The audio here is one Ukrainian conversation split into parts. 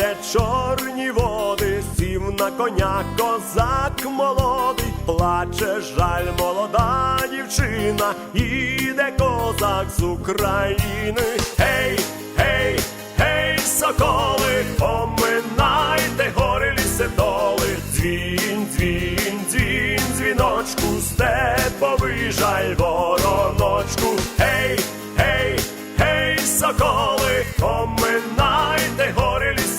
де чорні води, сів на коня козак молодий, плаче жаль молода дівчина, іде козак з України. Гей, гей, гей, соколи, поминайте гори ліси доли, дзвін, дзвін, дзвін, дзвіночку, степовий жаль вороночку.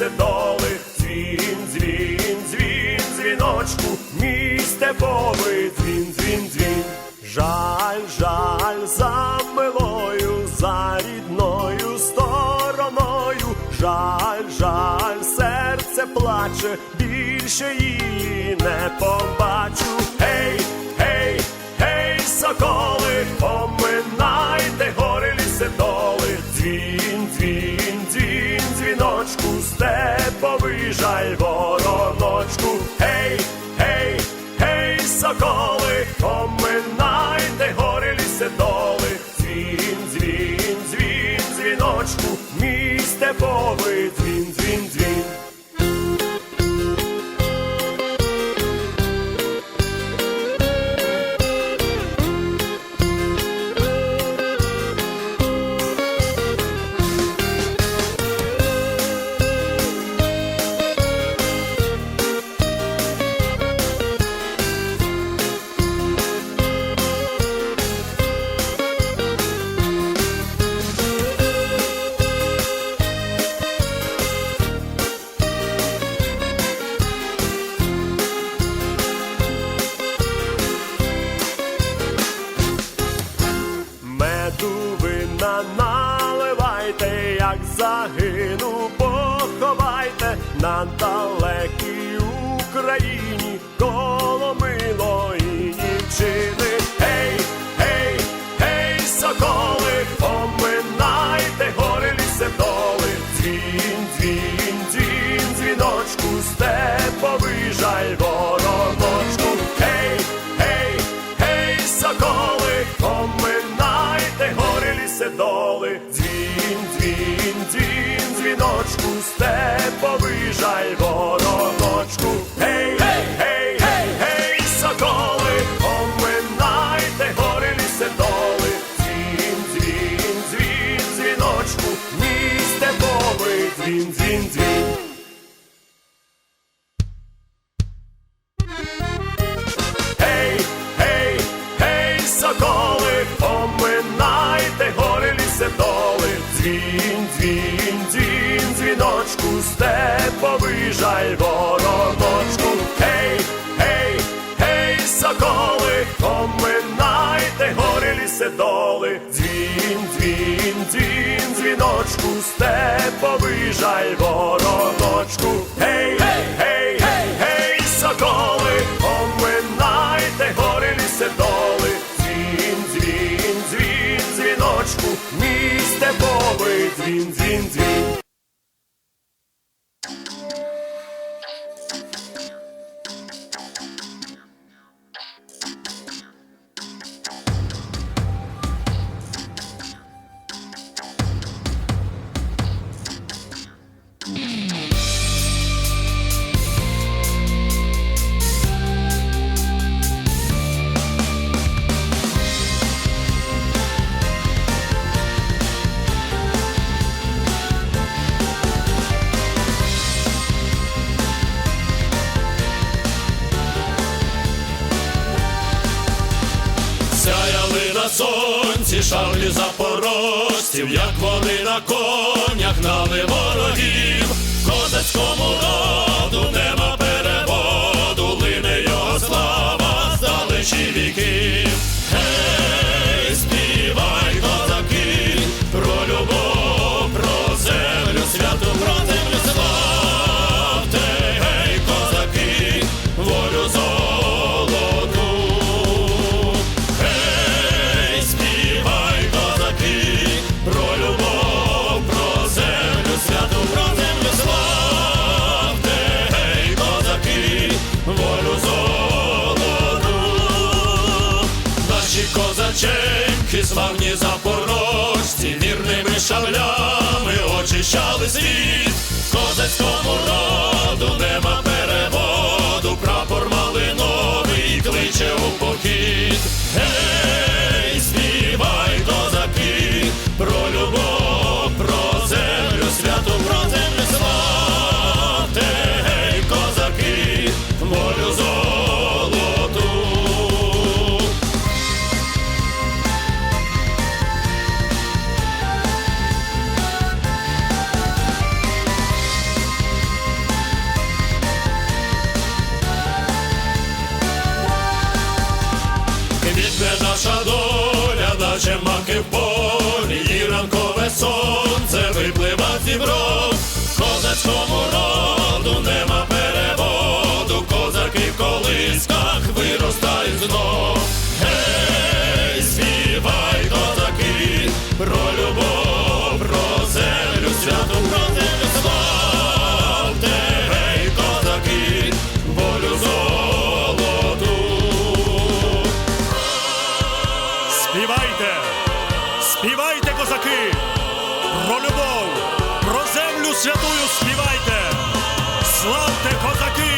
Доли, дзвін, дзвін, дзвін, дзвіночку, мій степовий дзвін, дзвін, дзвін. Жаль, жаль за милою, за рідною стороною, жаль, жаль, серце плаче, більше її не побачу. Дзвіночку, на далекій Україні коло милої дівчини. Гей, гей, гей, соколи, поминайте гори ліси доли, дзвін, дзвін, дзвін, дзвіночку, степовий жаль вороночку. Гей, гей, гей, соколи, поминайте гори ліси степовий Сяяли на сонці шавлі запорожців, як вони на конях гнали ворогів, козацькому роду нема славні запорожці, мірними шаблями очищали світ, наша доля, наче маки в полі, і ранкове сонце випливать зібро. Співайте, козаки, про любов, про землю святую співайте, славте козаки!